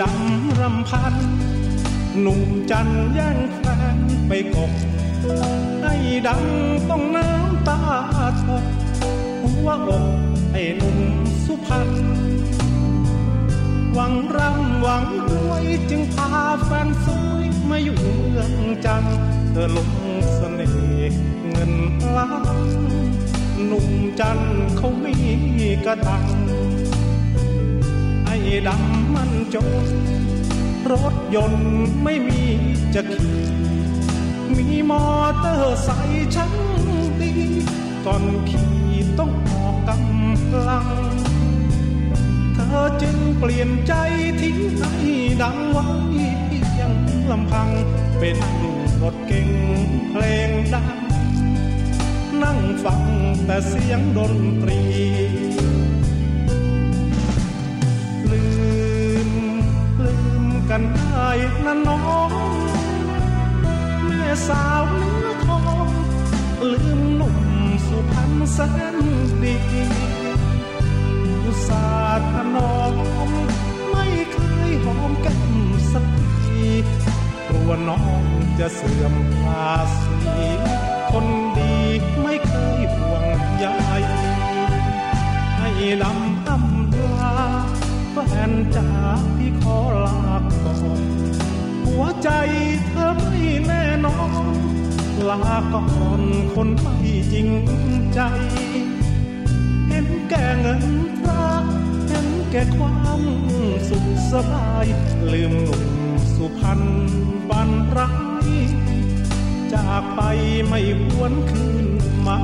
ดำรำพัน หนุ่มจันแย่งแฟนไปกบไอ้ดำต้องน้ำตาตกหัวอกไอ้หนุ่มสุพรรณหวังร่ำหวังรวยจึงพาแฟนสวยมาอยู่เมืองจันเธอลงเสน่ห์เงินล้านหนุ่มจันเขามีกระตัง ดำมันจนรถยนต์ไม่มีจะขี่มีมอเตอร์ไซค์ชั้นดีก่อนขี่ต้องออกกำลัง เธอจึงเปลี่ยนใจทิ้งให้ดังไว้เพียงลำพัง เป็นรถเก่งเพลงดัง นั่งฟังแต่เสียงดนตรี นได้นะน้องแม่สาวเนื้อทองลืมหนุ่มสุพรรณแสนดีอุตส่าห์ถนอมไม่เคยหอมแก้มสักทีกลัวน้องจะเสื่อมภาษีคนดีไม่เคยห่วงใยให้ลำอำลาแฟนจ๋าพี่ขอลาก่อน ใจเธอไม่แน่นอน ลาก่อนคนไม่จริงใจ เห็นแก่เงินตราเห็นแก่ความสุขสบาย ลืมหนุ่มสุพรรณบันร้ายจากไปไม่หวนคืนมา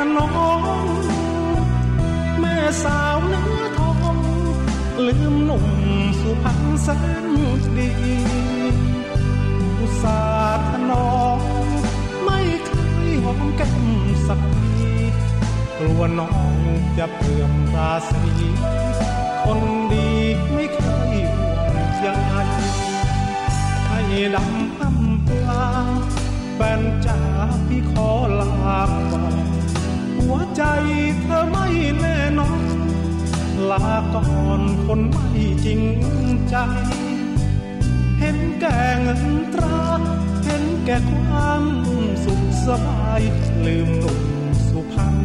นะน้องแม่สาวเนื้อทอง ลืมหนุ่มสุพรรณแสนดีอุตส่าห์ถนอมไม่เคยหอมแก้มสักทีกลัวน้องจะเพื่อมราศีคนดีไม่เคยห่วงใยให้ดำอำปลาแฟนจ๋าพี่ขอ ก่อนคนไม่จริงใจ เห็นแก่เงินตรา เห็นแก่ความสุขสบาย ลืมหนุ่มสุพรรณ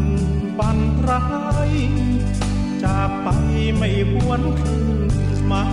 บันร้ายจากไปไม่หวนคืนมา